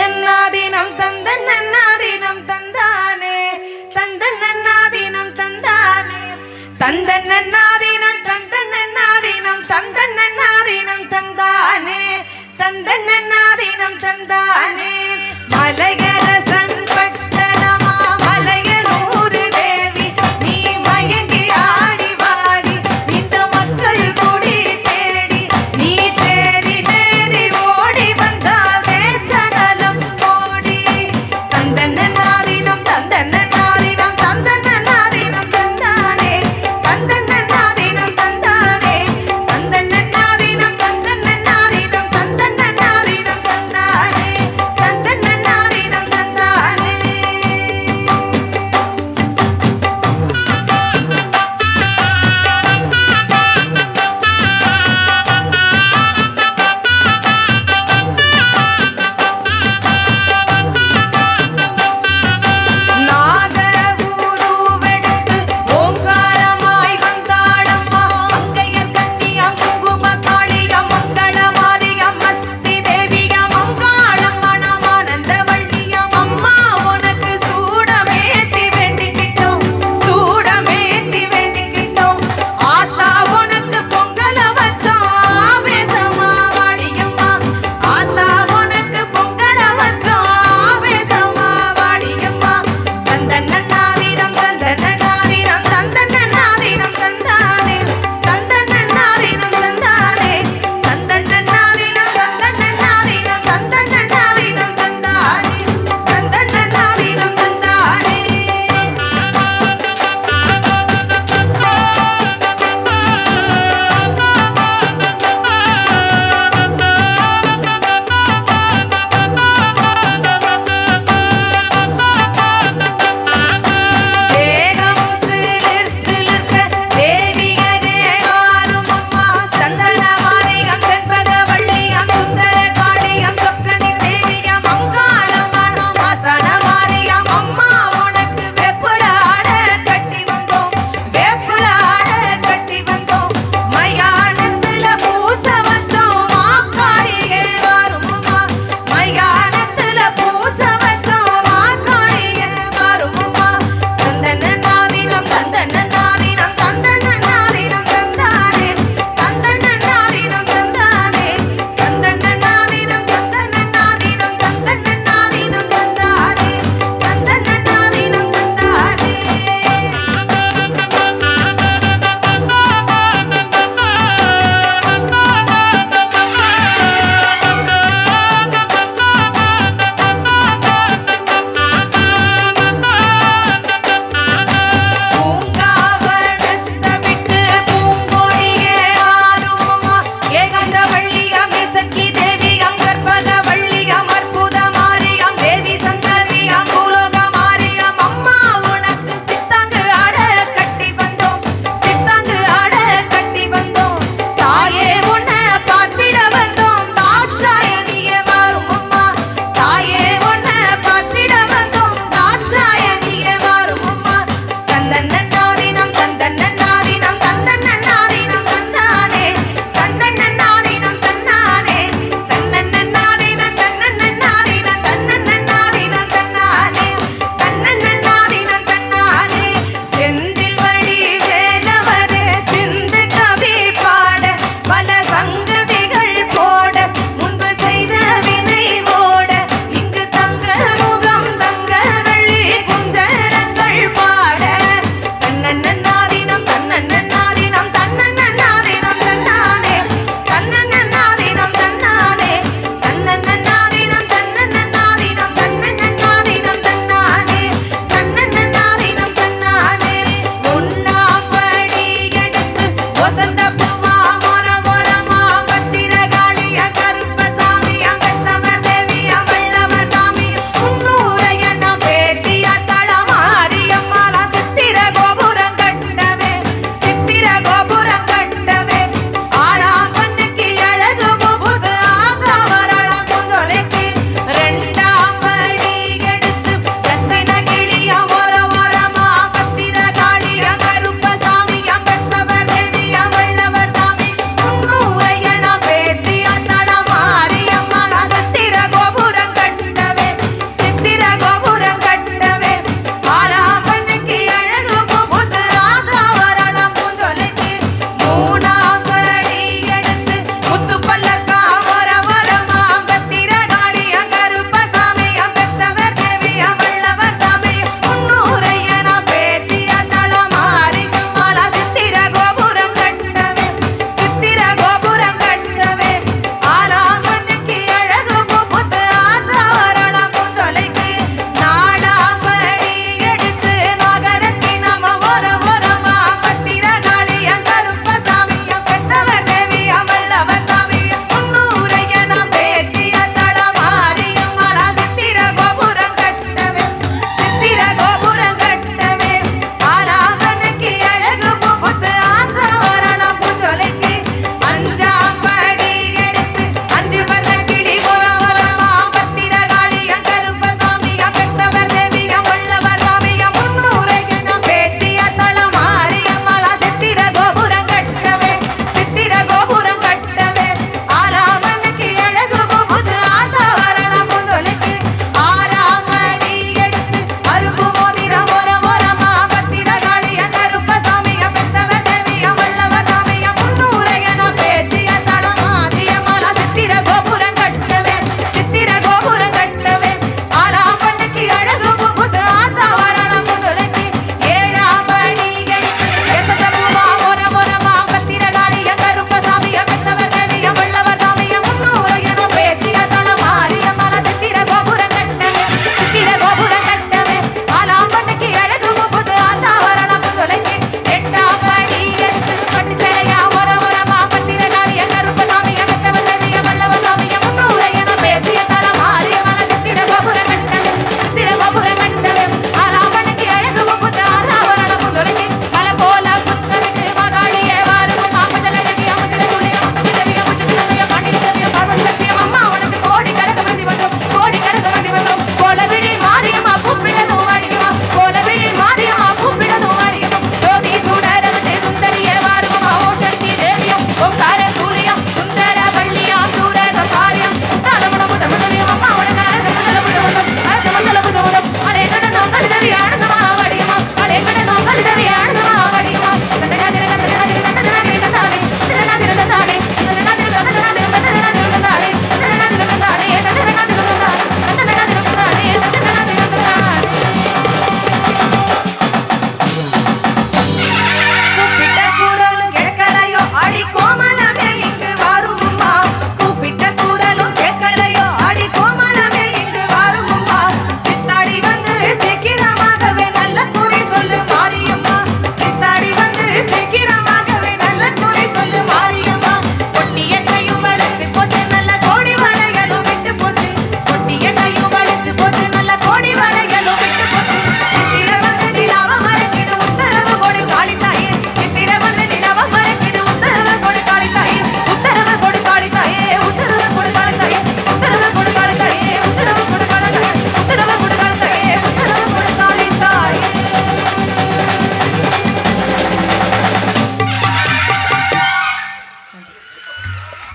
நன்னாதீனம் தந்த நன்னாதீனம் தந்தானே. தந்த நன்னாதீனம் தந்தானே. தந்த நன்னாதீனம் தந்த நன்னாதீனம் தந்த நன்னாதீனம் தந்தானே. தந்த நன்னாதீனம் தந்தானே. மலையர கந்தன் நாரினா